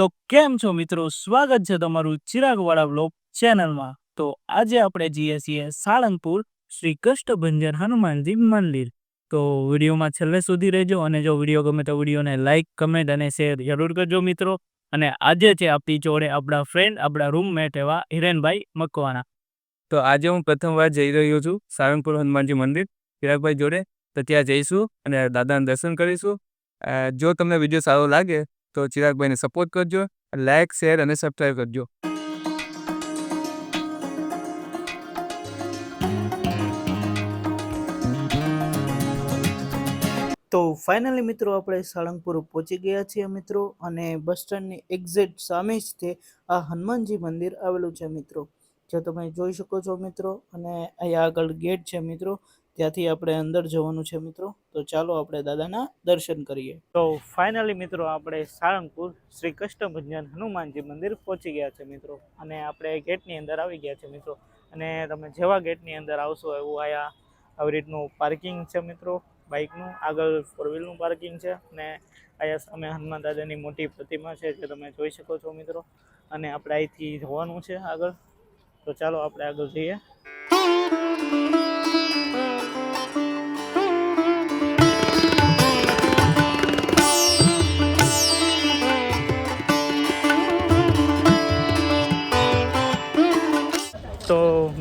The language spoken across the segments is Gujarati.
તો કેમ છો મિત્રો? સ્વાગત છે તમારું ચિરાગવાળા બ્લોગ ચેનલમાં. તો આજે આપણે જઈએ છીએ સાળંગપુર શ્રી કષ્ટભંજન હનુમાનજી મંદિર. તો વિડીયોમાં છેલ્લે સુધી રહેજો અને જો વીડિયો ગમે તો વિડીયોને લાઇક કમેન્ટ અને શેર જરૂર કરજો મિત્રો. અને આજે છે આપણી જોડે આપણા ફ્રેન્ડ આપણા રૂમમેટ એવા હિરેનભાઈ મકવાના તો આજે હું પ્રથમ વાર જઈ રહ્યો છું સારંગપુર હનુમાનજી મંદિર ચિરાગભાઈ જોડે. તો ત્યાં જઈશું અને દાદાના દર્શન કરીશું. જો તમને વીડિયો સારો લાગે તો ચિરાગભાઈને સપોર્ટ કરજો લાઇક શેર અને સબસ્ક્રાઈબ કરજો. તો ફાઇનલી મિત્રો આપણે સાળંગપુર પહોંચી ગયા છીએ મિત્રો અને બસ સ્ટેન્ડની એક્ઝેક્ટ સામે જ તે આ હનુમાનજી મંદિર આવેલું છે મિત્રો. જે તમે જોઈ શકો છો મિત્રો અને અહીંયા આગળ ગેટ છે મિત્રો. ત્યાંથી આપણે અંદર જવાનું છે મિત્રો. તો ચાલો આપણે દાદાના દર્શન કરીએ. તો ફાઇનલી મિત્રો આપણે સાળંગપુર શ્રી કૃષ્ણ ભજન હનુમાનજી મંદિર પહોંચી ગયા છે મિત્રો. અને આપણે ગેટની અંદર આવી ગયા છે મિત્રો. અને તમે જેવા ગેટની અંદર આવશો એવું આયા આવી રીતનું પાર્કિંગ છે મિત્રો. બાઇકનું આગળ ફોર વ્હીલનું પાર્કિંગ છે. અને અહીંયા સામે હનુમાન દાદાની મોટી પ્રતિમા છે જે તમે જોઈ શકો છો મિત્રો. અને આપણે અહીંથી જોવાનું છે આગળ. તો ચાલો આપણે આગળ જઈએ.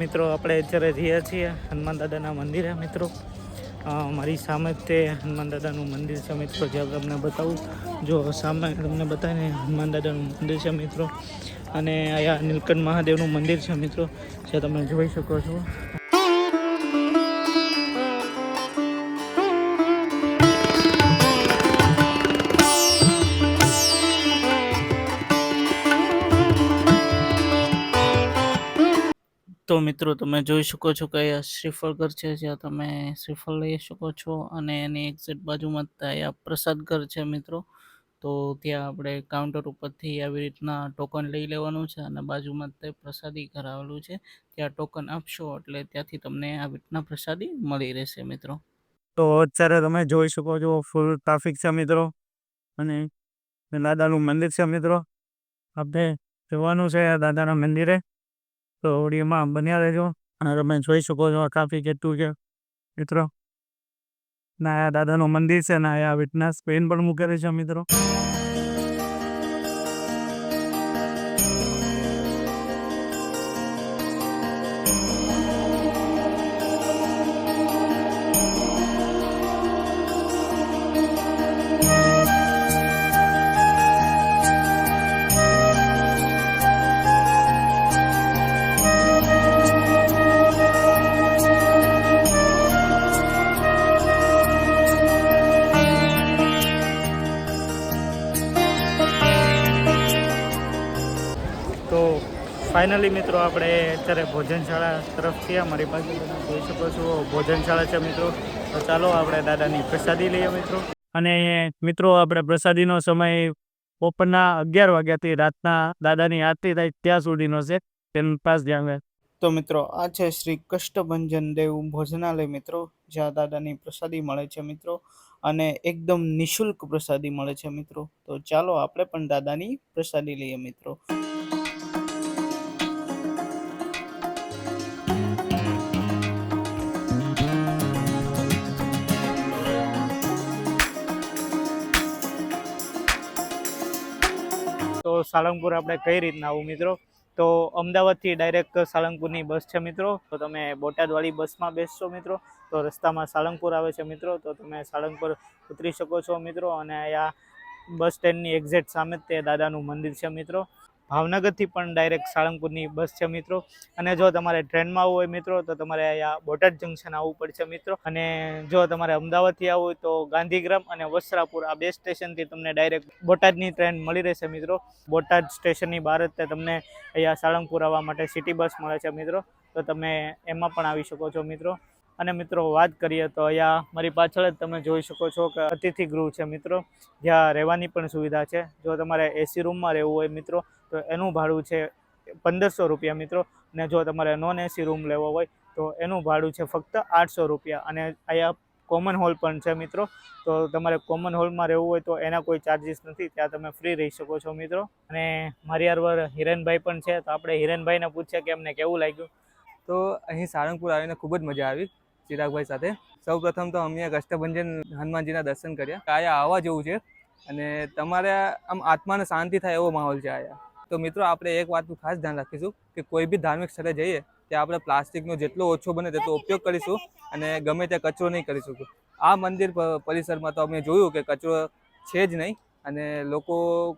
મિત્રો, આપણે અત્યારે રહ્યા છીએ હનુમાન દાદાના મંદિરે, મિત્રો મારી સામે તે હનુમાન દાદાનું મંદિર છે, મિત્રો, જે તમને બતાવું. જો સામે તમને બતાવીને હનુમાન દાદાનું મંદિર છે, મિત્રો, અને અહીંયા નીલકંઠ મહાદેવનું મંદિર છે, મિત્રો, જે તમે જોઈ શકો છો. તો મિત્રો તમે જોઈ શકો છો કે આ શ્રીફળ ઘર છે, જ્યાં તમે શ્રીફળ લઈ શકો છો અને એની એક્ઝેક્ટ બાજુમાં અહીંયા પ્રસાદ ઘર છે મિત્રો. તો ત્યાં આપણે કાઉન્ટર ઉપરથી આવી રીતના ટોકન લઈ લેવાનું છે અને બાજુમાં તે પ્રસાદી ઘર આવેલું છે. ત્યાં ટોકન આપશો એટલે ત્યાંથી તમને આવી રીતના પ્રસાદી મળી રહેશે મિત્રો. તો અત્યારે તમે જોઈ શકો છો ફૂલ ટ્રાફિક છે મિત્રો અને દાદાનું મંદિર છે મિત્રો. આપણે જવાનું છે દાદાના મંદિરે. તો ઓડિયોમાં બન્યા રહેજો અને તમે જોઈ શકો છો ટ્રાફિક કેટલું છે. મિત્રો ના દાદાનું મંદિર છે ને આ વિટનેસ પેન પણ મૂકેલી છે મિત્રો. ફાઇનલી મિત્રો આપણે અત્યારે ભોજનશાળા તરફ છીએ અમારી પાસે જોઈ શકો છો. ભોજનશાળા છે મિત્રો. તો ચાલો આપણે દાદાની પ્રસાદી લઈએ મિત્રો. અને મિત્રો આપણે પ્રસાદીનો સમય બપોરના અગિયાર વાગ્યાથી રાતના દાદાની આરતી થાય ત્યાં સુધીનો છે. તેનું પાસ ધ્યાન તો મિત્રો, આ છે શ્રી કષ્ટભંજન દેવ ભોજનાલય મિત્રો, જ્યાં દાદાની પ્રસાદી મળે છે મિત્રો. અને એકદમ નિઃશુલ્ક પ્રસાદી મળે છે મિત્રો. તો ચાલો આપણે પણ દાદાની પ્રસાદી લઈએ મિત્રો. તો સાળંગપુર આપણે કઈ રીતના આવું મિત્રો? તો અમદાવાદથી ડાયરેક્ટ સાળંગપુરની બસ છે મિત્રો. તો તમે બોટાદવાળી બસમાં બેસશો મિત્રો. તો રસ્તામાં સાળંગપુર આવે છે મિત્રો. તો તમે સાળંગપુર ઉતરી શકો છો મિત્રો. અને આ બસ સ્ટેન્ડની એક્ઝેક્ટ સામે જ તે દાદાનું મંદિર છે મિત્રો. ભાવનગરથી પણ ડાયરેક્ટ સાળંગપુરની બસ છે મિત્રો. અને જો તમારે ટ્રેનમાં આવવું હોય મિત્રો, તો તમારે અહીંયા બોટાદ જંકશન આવવું પડશે મિત્રો. અને જો તમારે અમદાવાદથી આવવું હોય તો ગાંધીગ્રામ અને વસ્ત્રાપુર આ બે સ્ટેશનથી તમને ડાયરેક્ટ બોટાદની ટ્રેન મળી રહેશે મિત્રો. બોટાદ સ્ટેશનની બહાર જ તમને અહીંયા સાળંગપુર આવવા માટે સિટી બસ મળે છે મિત્રો. તો તમે એમાં પણ આવી શકો છો મિત્રો. અને મિત્રો, વાત કરીએ તો અહીંયા મારી પાછળ જ તમે જોઈ શકો છો કે અતિથિ ગૃહ છે મિત્રો. જ્યાં રહેવાની પણ સુવિધા છે. જો તમારે એસી રૂમમાં રહેવું હોય મિત્રો, તો એનું ભાડું છે પંદરસો રૂપિયા મિત્રો. અને જો તમારે નોન એસી રૂમ લેવો હોય, તો એનું ભાડું છે ફક્ત આઠસો રૂપિયા. અને અહીંયા કોમન હોલ પણ છે મિત્રો. તો તમારે કોમન હોલમાં રહેવું હોય તો એના કોઈ ચાર્જિસ નથી. ત્યાં તમે ફ્રી રહી શકો છો મિત્રો. અને મારી હારવાર હિરેનભાઈ પણ છે. તો આપણે હિરેનભાઈને પૂછીએ કે એમને કેવું લાગ્યું? તો અહીં સાળંગપુર આવીને ખૂબ જ મજા આવી. ચિરાગભાઈ સાથે. સૌ પ્રથમ તો અમે કષ્ટભંજન હનુમાનજીના દર્શન કર્યા. કાયા આવવા જેવું છે અને તમારે આમ આત્માને શાંતિ થાય એવો માહોલ છે આયા. તો મિત્રો, આપણે એક વાતનું ખાસ ધ્યાન રાખીશું કે કોઈ બી ધાર્મિક સ્થળે જઈએ, ત્યાં આપણે પ્લાસ્ટિકનો જેટલો ઓછો બને તેટલો ઉપયોગ કરીશું અને ગમે ત્યાં કચરો નહીં કરીશું આ મંદિર પરિસરમાં તો અમે જોયું કે કચરો છે જ નહીં અને લોકો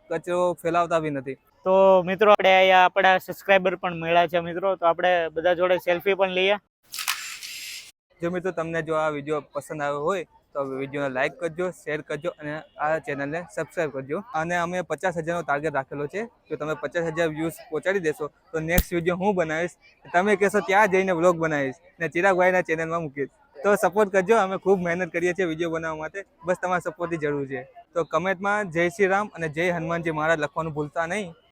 કચરો ફેલાવતા બી નથી. તો મિત્રો, આપણે અહીંયા આપણા સબસ્ક્રાઈબર પણ મળ્યા છે મિત્રો. તો આપણે બધા જોડે સેલ્ફી પણ લઈએ. જો મિત્રો તમને જો આ વીડિયો પસંદ આવ્યો હોય, તો વિડીયોને લાઇક કરજો શેર કરજો અને આ ચેનલને સબસ્ક્રાઈબ કરજો. અને અમે પચાસ હજારનો ટાર્ગેટ રાખેલો છે. જો તમે પચાસ હજાર વ્યૂઝ પહોંચાડી દેશો, તો નેક્સ્ટ વીડિયો હું બનાવીશ. તમે કહેશો ત્યાં જઈને વ્લોગ બનાવીશ ને ચિરાગભાઈના ચેનલમાં મૂકીશ. તો સપોર્ટ કરજો, અમે ખૂબ મહેનત કરીએ છીએ વીડિયો બનાવવા માટે. બસ તમારા સપોર્ટની જરૂર છે. તો કમેન્ટમાં જય શ્રી રામ અને જય હનુમાનજી મહારાજ લખવાનું ભૂલતા નહીં.